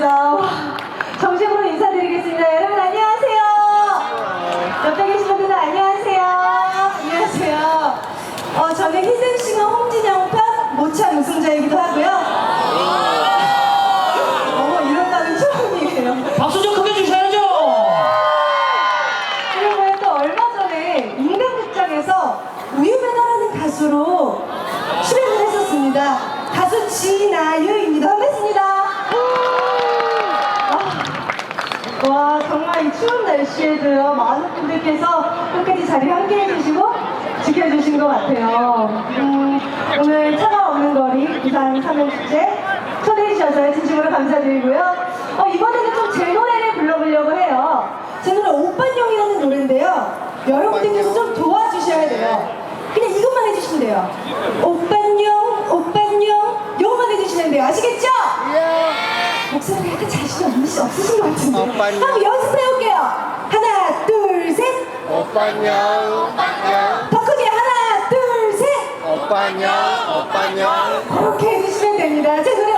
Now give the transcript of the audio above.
반갑습니다. 정식으로 인사드리겠습니다. 여러분 안녕하세요. 옆에 계신 분들 안녕하세요. 안녕하세요. 어, 저는 희생싱어 홍진영판 모차 우승자이기도 하고요. 어머 이런 날은 처음이에요. 박수 좀 크게 주셔야죠. 그리고 또 얼마 전에 인간극장에서 우유배달하는 가수로 출연을 했었습니다. 가수 진아유입니다. 반갑습니다. 아, 와 정말 이 추운 날씨에도요 많은 분들께서 끝까지 자리 함께 해 주시고 지켜주신 것 같아요. 음, 오늘 차가 없는 거리 부산 사면축제 초대해 주셔서 진심으로 감사드리고요. 어, 이번에는 좀 제 노래를 불러보려고 해요. 제 노래 오빤용이라는 노래인데요. 여러분들께서 좀 도와주셔야 돼요. 그냥 이것만 해주시면 돼요. 오빤용, 오빤용, 요것만 해주시면 돼요. 아시겠죠? 목소리가 약간 자신이 없으신 것 같은데. 한번 연습해볼게요. 하나, 둘, 셋. 오빠냥 오빠냥 더 크게 하나, 둘, 셋. 오빠냥 오빠냥 그렇게 해주시면 됩니다. 제 노래